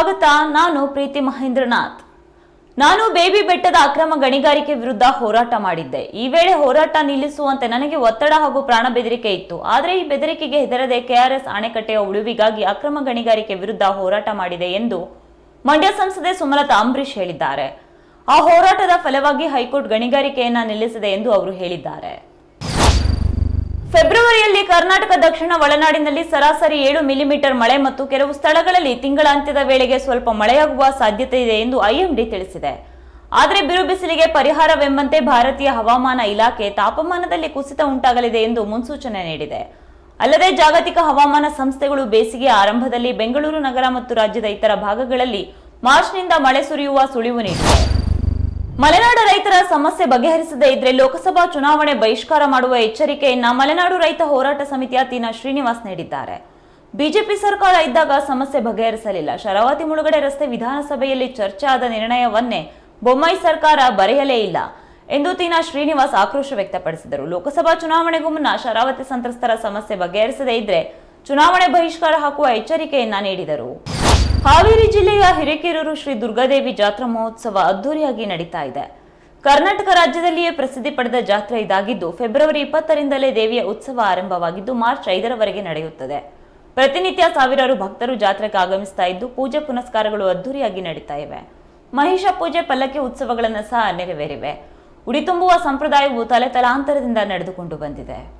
ಸ್ವಾಗತ. ನಾನು ಪ್ರೀತಿ ಮಹೇಂದ್ರನಾಥ್. ನಾನು ಬೇಬಿ ಬೆಟ್ಟದ ಅಕ್ರಮ ಗಣಿಗಾರಿಕೆ ವಿರುದ್ಧ ಹೋರಾಟ ಮಾಡಿದ್ದೆ. ಈ ವೇಳೆ ಹೋರಾಟ ನಿಲ್ಲಿಸುವಂತೆ ನನಗೆ ಒತ್ತಡ ಹಾಗೂ ಪ್ರಾಣ ಬೆದರಿಕೆ ಇತ್ತು. ಆದರೆ ಈ ಬೆದರಿಕೆಗೆ ಹೆದರದೆ ಕೆಆರ್ಎಸ್ ಅಣೆಕಟ್ಟೆಯ ಉಳಿವಿಗಾಗಿ ಅಕ್ರಮ ಗಣಿಗಾರಿಕೆ ವಿರುದ್ಧ ಹೋರಾಟ ಮಾಡಿದೆ ಎಂದು ಮಂಡ್ಯ ಸಂಸದೆ ಸುಮಲತಾ ಅಂಬರೀಶ್ ಹೇಳಿದ್ದಾರೆ. ಆ ಹೋರಾಟದ ಫಲವಾಗಿ ಹೈಕೋರ್ಟ್ ಗಣಿಗಾರಿಕೆಯನ್ನ ನಿಲ್ಲಿಸಿದೆ ಎಂದು ಅವರು ಹೇಳಿದ್ದಾರೆ. ಕರ್ನಾಟಕ, ದಕ್ಷಿಣ ಒಳನಾಡಿನಲ್ಲಿ ಸರಾಸರಿ ಏಳು ಮಿಲಿಮೀಟರ್ ಮಳೆ ಮತ್ತು ಕೆಲವು ಸ್ಥಳಗಳಲ್ಲಿ ತಿಂಗಳ ಅಂತ್ಯದ ವೇಳೆಗೆ ಸ್ವಲ್ಪ ಮಳೆಯಾಗುವ ಸಾಧ್ಯತೆ ಇದೆ ಎಂದು ಐಎಂಡಿ ತಿಳಿಸಿದೆ. ಆದರೆ ಬಿರುಬಿಸಿಲಿಗೆ ಪರಿಹಾರವೆಂಬಂತೆ ಭಾರತೀಯ ಹವಾಮಾನ ಇಲಾಖೆ ತಾಪಮಾನದಲ್ಲಿ ಕುಸಿತ ಉಂಟಾಗಲಿದೆ ಎಂದು ಮುನ್ಸೂಚನೆ ನೀಡಿದೆ. ಅಲ್ಲದೆ ಜಾಗತಿಕ ಹವಾಮಾನ ಸಂಸ್ಥೆಗಳು ಬೇಸಿಗೆ ಆರಂಭದಲ್ಲಿ ಬೆಂಗಳೂರು ನಗರ ಮತ್ತು ರಾಜ್ಯದ ಇತರ ಭಾಗಗಳಲ್ಲಿ ಮಾರ್ಚ್ನಿಂದ ಮಳೆ ಸುರಿಯುವ ಸುಳಿವು ನೀಡಿದೆ. ಮಲೆನಾಡು ರೈತರ ಸಮಸ್ಯೆ ಬಗೆಹರಿಸದೇ ಇದ್ರೆ ಲೋಕಸಭಾ ಚುನಾವಣೆ ಬಹಿಷ್ಕಾರ ಮಾಡುವ ಎಚ್ಚರಿಕೆಯನ್ನ ಮಲೆನಾಡು ರೈತ ಹೋರಾಟ ಸಮಿತಿಯ ತೀನ ಶ್ರೀನಿವಾಸ್ ನೀಡಿದ್ದಾರೆ. ಬಿಜೆಪಿ ಸರ್ಕಾರ ಇದ್ದಾಗ ಸಮಸ್ಯೆ ಬಗೆಹರಿಸಲಿಲ್ಲ. ಶರಾವತಿ ಮುಳುಗಡೆ ರಸ್ತೆ ವಿಧಾನಸಭೆಯಲ್ಲಿ ಚರ್ಚೆ ಆದ ನಿರ್ಣಯವನ್ನೇ ಬೊಮ್ಮಾಯಿ ಸರ್ಕಾರ ಬರೆಯಲೇ ಇಲ್ಲ ಎಂದು ತೀನ ಶ್ರೀನಿವಾಸ್ ಆಕ್ರೋಶ ವ್ಯಕ್ತಪಡಿಸಿದರು. ಲೋಕಸಭಾ ಚುನಾವಣೆಗೂ ಮುನ್ನ ಶರಾವತಿ ಸಂತ್ರಸ್ತರ ಸಮಸ್ಯೆ ಬಗೆಹರಿಸದೇ ಇದ್ರೆ ಚುನಾವಣೆ ಬಹಿಷ್ಕಾರ ಹಾಕುವ ಎಚ್ಚರಿಕೆಯನ್ನ ನೀಡಿದರು. ಹಾವೇರಿ ಜಿಲ್ಲೆಯ ಹಿರೇಕೆರೂರು ಶ್ರೀ ದುರ್ಗಾದೇವಿ ಜಾತ್ರಾ ಮಹೋತ್ಸವ ಅದ್ದೂರಿಯಾಗಿ ನಡೀತಾ ಇದೆ. ಕರ್ನಾಟಕ ರಾಜ್ಯದಲ್ಲಿಯೇ ಪ್ರಸಿದ್ಧಿ ಪಡೆದ ಜಾತ್ರೆ ಇದಾಗಿದ್ದು, ಫೆಬ್ರವರಿ ಇಪ್ಪತ್ತರಿಂದಲೇ ದೇವಿಯ ಉತ್ಸವ ಆರಂಭವಾಗಿದ್ದು, ಮಾರ್ಚ್ ಐದರವರೆಗೆ ನಡೆಯುತ್ತದೆ. ಪ್ರತಿನಿತ್ಯ ಸಾವಿರಾರು ಭಕ್ತರು ಜಾತ್ರೆಗೆ ಆಗಮಿಸ್ತಾ ಇದ್ದು, ಪೂಜೆ ಪುನಸ್ಕಾರಗಳು ಅದ್ದೂರಿಯಾಗಿ ನಡೀತಾ ಇವೆ. ಮಹಿಷ ಪೂಜೆ ಪಲ್ಲಕ್ಕಿ ಉತ್ಸವಗಳನ್ನು ಸಹ ನೆರವೇರಿವೆ. ಉಡಿತುಂಬುವ ಸಂಪ್ರದಾಯವು ತಲೆ ತಲಾಂತರದಿಂದ ನಡೆದುಕೊಂಡು ಬಂದಿದೆ.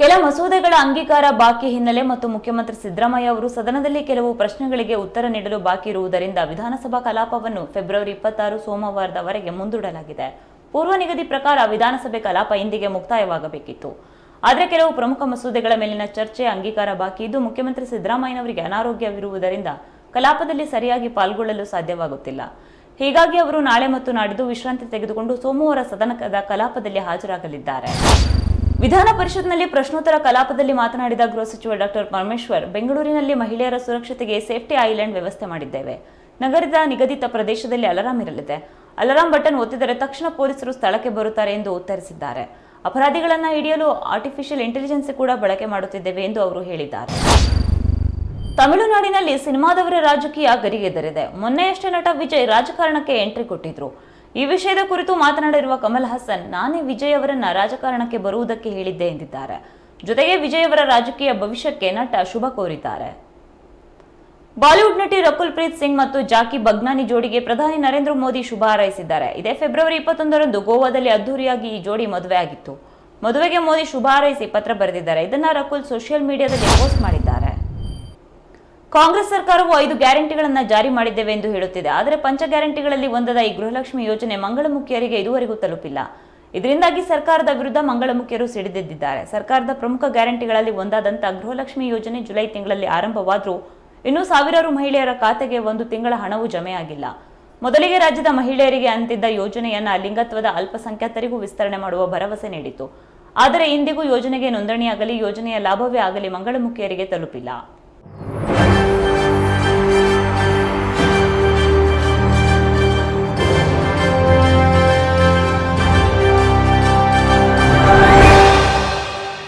ಕೆಲ ಮಸೂದೆಗಳ ಅಂಗೀಕಾರ ಬಾಕಿ ಹಿನ್ನೆಲೆ ಮತ್ತು ಮುಖ್ಯಮಂತ್ರಿ ಸಿದ್ದರಾಮಯ್ಯ ಅವರು ಸದನದಲ್ಲಿ ಕೆಲವು ಪ್ರಶ್ನೆಗಳಿಗೆ ಉತ್ತರ ನೀಡಲು ಬಾಕಿ ಇರುವುದರಿಂದ ವಿಧಾನಸಭಾ ಕಲಾಪವನ್ನು ಫೆಬ್ರವರಿ ಇಪ್ಪತ್ತಾರು ಸೋಮವಾರದವರೆಗೆ ಮುಂದೂಡಲಾಗಿದೆ. ಪೂರ್ವ ನಿಗದಿ ಪ್ರಕಾರ ವಿಧಾನಸಭೆ ಕಲಾಪ ಇಂದಿಗೆ ಮುಕ್ತಾಯವಾಗಬೇಕಿತ್ತು. ಆದರೆ ಕೆಲವು ಪ್ರಮುಖ ಮಸೂದೆಗಳ ಮೇಲಿನ ಚರ್ಚೆ ಅಂಗೀಕಾರ ಬಾಕಿ ಇದ್ದು ಮುಖ್ಯಮಂತ್ರಿ ಸಿದ್ದರಾಮಯ್ಯನವರಿಗೆ ಅನಾರೋಗ್ಯವಿರುವುದರಿಂದ ಕಲಾಪದಲ್ಲಿ ಸರಿಯಾಗಿ ಪಾಲ್ಗೊಳ್ಳಲು ಸಾಧ್ಯವಾಗುತ್ತಿಲ್ಲ. ಹೀಗಾಗಿ ಅವರು ನಾಳೆ ಮತ್ತು ನಾಡಿದ್ದು ವಿಶ್ರಾಂತಿ ತೆಗೆದುಕೊಂಡು ಸೋಮವಾರ ಸದನದ ಕಲಾಪದಲ್ಲಿ ಹಾಜರಾಗಲಿದ್ದಾರೆ. ವಿಧಾನ ಪರಿಷತ್ನಲ್ಲಿ ಪ್ರಶ್ನೋತ್ತರ ಕಲಾಪದಲ್ಲಿ ಮಾತನಾಡಿದ ಗೃಹ ಸಚಿವ ಡಾಕ್ಟರ್ ಪರಮೇಶ್ವರ್, ಬೆಂಗಳೂರಿನಲ್ಲಿ ಮಹಿಳೆಯರ ಸುರಕ್ಷತೆಗೆ ಸೇಫ್ಟಿ ಐಲ್ಯಾಂಡ್ ವ್ಯವಸ್ಥೆ ಮಾಡಿದ್ದೇವೆ. ನಗರದ ನಿಗದಿತ ಪ್ರದೇಶದಲ್ಲಿ ಅಲಾರಾಂ ಇರಲಿದೆ. ಅಲಾರಾಂ ಬಟನ್ ಒತ್ತಿದರೆ ತಕ್ಷಣ ಪೊಲೀಸರು ಸ್ಥಳಕ್ಕೆ ಬರುತ್ತಾರೆ ಎಂದು ಉತ್ತರಿಸಿದ್ದಾರೆ. ಅಪರಾಧಿಗಳನ್ನ ಹಿಡಿಯಲು ಆರ್ಟಿಫಿಷಿಯಲ್ ಇಂಟೆಲಿಜೆನ್ಸ್ ಕೂಡ ಬಳಕೆ ಮಾಡುತ್ತಿದ್ದೇವೆ ಎಂದು ಅವರು ಹೇಳಿದ್ದಾರೆ. ತಮಿಳುನಾಡಿನಲ್ಲಿ ಸಿನಿಮಾದವರ ರಾಜಕೀಯ ಗರಿಗೆದರಿದೆ. ಮೊನ್ನೆಯಷ್ಟೇ ನಟ ವಿಜಯ್ ರಾಜಕಾರಣಕ್ಕೆ ಎಂಟ್ರಿ ಕೊಟ್ಟಿದ್ರು. ಈ ವಿಷಯದ ಕುರಿತು ಮಾತನಾಡಿರುವ ಕಮಲ್ ಹಾಸನ್, ನಾನೇ ವಿಜಯ್ ಅವರನ್ನ ರಾಜಕಾರಣಕ್ಕೆ ಬರುವುದಕ್ಕೆ ಹೇಳಿದ್ದೆ ಎಂದಿದ್ದಾರೆ. ಜೊತೆಗೆ ವಿಜಯ್ ಅವರ ರಾಜಕೀಯ ಭವಿಷ್ಯಕ್ಕೆ ನಟ ಶುಭ ಕೋರಿದ್ದಾರೆ. ಬಾಲಿವುಡ್ ನಟಿ ರಕುಲ್ ಪ್ರೀತ್ ಸಿಂಗ್ ಮತ್ತು ಜಾಕಿ ಬಗ್ನಾನಿ ಜೋಡಿಗೆ ಪ್ರಧಾನಿ ನರೇಂದ್ರ ಮೋದಿ ಶುಭ ಹಾರೈಸಿದ್ದಾರೆ. ಇದೇ ಫೆಬ್ರವರಿ ಇಪ್ಪತ್ತೊಂದರಂದು ಗೋವಾದಲ್ಲಿ ಅದ್ದೂರಿಯಾಗಿ ಈ ಜೋಡಿ ಮದುವೆ ಆಗಿತ್ತು ಮದುವೆಗೆ ಮೋದಿ ಶುಭ ಹಾರೈಸಿ ಪತ್ರ ಬರೆದಿದ್ದಾರೆ. ಇದನ್ನ ರಕುಲ್ ಸೋಷಿಯಲ್ ಮೀಡಿಯಾದಲ್ಲಿ ಪೋಸ್ಟ್ ಮಾಡಿದ್ದಾರೆ. ಕಾಂಗ್ರೆಸ್ ಸರ್ಕಾರವು ಐದು ಗ್ಯಾರಂಟಿಗಳನ್ನು ಜಾರಿ ಮಾಡಿದ್ದೇವೆ ಎಂದು ಹೇಳುತ್ತಿದೆ. ಆದರೆ ಪಂಚ ಗ್ಯಾರಂಟಿಗಳಲ್ಲಿ ಒಂದಾದ ಈ ಗೃಹಲಕ್ಷ್ಮಿ ಯೋಜನೆ ಮಂಗಳಮುಖಿಯರಿಗೆ ಇದುವರೆಗೂ ತಲುಪಿಲ್ಲ. ಇದರಿಂದಾಗಿ ಸರ್ಕಾರದ ವಿರುದ್ಧ ಮಂಗಳಮುಖಿಯರು ಸಿಡಿದೆದ್ದಿದ್ದಾರೆ. ಸರ್ಕಾರದ ಪ್ರಮುಖ ಗ್ಯಾರಂಟಿಗಳಲ್ಲಿ ಒಂದಾದಂತಹ ಗೃಹಲಕ್ಷ್ಮಿ ಯೋಜನೆ ಜುಲೈ ತಿಂಗಳಲ್ಲಿ ಆರಂಭವಾದರೂ ಇನ್ನೂ ಸಾವಿರಾರು ಮಹಿಳೆಯರ ಖಾತೆಗೆ ಒಂದು ತಿಂಗಳ ಹಣವೂ ಜಮೆಯಾಗಿಲ್ಲ. ಮೊದಲಿಗೆ ರಾಜ್ಯದ ಮಹಿಳೆಯರಿಗೆ ಅಂತಿದ್ದ ಯೋಜನೆಯನ್ನ ಲಿಂಗತ್ವದ ಅಲ್ಪಸಂಖ್ಯಾತರಿಗೂ ವಿಸ್ತರಣೆ ಮಾಡುವ ಭರವಸೆ ನೀಡಿತು ಆದರೆ ಇಂದಿಗೂ ಯೋಜನೆಗೆ ನೋಂದಣಿಯಾಗಲಿ, ಯೋಜನೆಯ ಲಾಭವೇ ಆಗಲಿ ಮಂಗಳಮುಖಿಯರಿಗೆ ತಲುಪಿಲ್ಲ.